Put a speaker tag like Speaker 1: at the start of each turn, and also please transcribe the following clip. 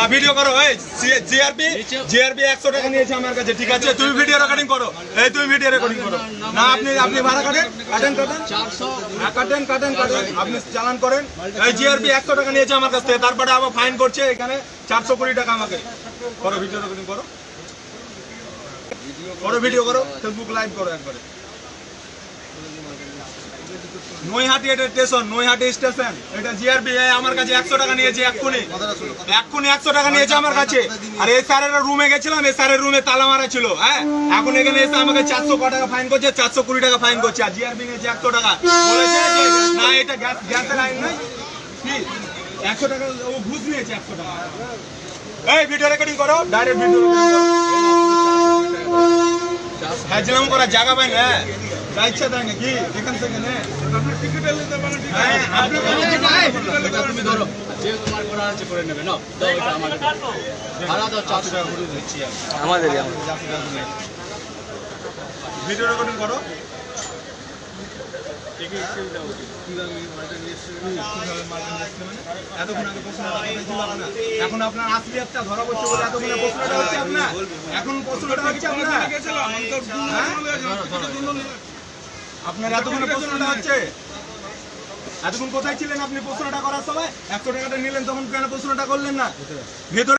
Speaker 1: না ভিডিও করো এই জিআরপি জিআরপি একশো টাকা নিয়েছে আমার কাছে ঠিক আছে? তুমি ভিডিও রেকর্ডিং করো। এই তুমি ভিডিও রেকর্ডিং করো। না আপনি আপনি ভাড়া কাটেন কাটেন কাটেন। কাটেন কাটেন কাটেন। আপনি চালান করেন। এই জিআরপি একশো টাকা নিয়েছে আমার কাছ থেকে। তারপরে আবার ফাইন করছে এখানে চারশো কোটি টাকা আমাকে। করো ভিডিও রেকর্ডিং করো। করো ভিডিও করো। ফেসবুক লাইভ করো একবারে। নৈহাটি এটা স্টেশন, নৈহাটি স্টেশন। এটা জিআরবি আমার কাছে একশো টাকা নিয়েছে এক্ষুনি। এক্ষুনি একশো টাকা নিয়েছে আমার কাছে। আর এই স্যারের রুমে গেছিলাম, এই স্যারের রুমে তালা মারা ছিল হ্যাঁ? এখন এখানে এসে আমাকে চারশো ক টাকা ফাইন করছে, চারশো কুড়ি টাকা ফাইন করছে। আর জিআরবি নিয়েছে একশো টাকা। না, এটা গ্যাস, গ্যাসের আইন নাই একশো টাকা, ও ঘুষ নিয়েছে একশো টাকা। এই ভিডিও রেকর্ডিং করো ডাইরেক্ট ভিডিও হ্যাঁ জিলাম করার জায়গা পাই না যা ইচ্ছা তাই নাকি এখান থেকে নে। হ্যাঁ, আপনার কাছে
Speaker 2: তুমি ধরো যে তোমার করা আছে করে নেবে না দাও এটা আমাকে দাও। ভাড়া দাও চারশো টাকা করে দিচ্ছি
Speaker 3: আমাদের।
Speaker 1: ভিডিও রেকর্ডিং করো? এখন আপনার আসলি একটা ধরা পড়ছে বলে এতক্ষণে প্রশ্নটা হচ্ছে আপনার। এখন প্রশ্নটা হচ্ছে আপনার? আপনার এতক্ষণে প্রশ্নটা হচ্ছে? এতক্ষণ কোথায় ছিলেন আপনি? প্রশ্নটা করার সময় একশো টাকাটা নিলেন, তখন কেন প্রশ্নটা করলেন না? ভেতরে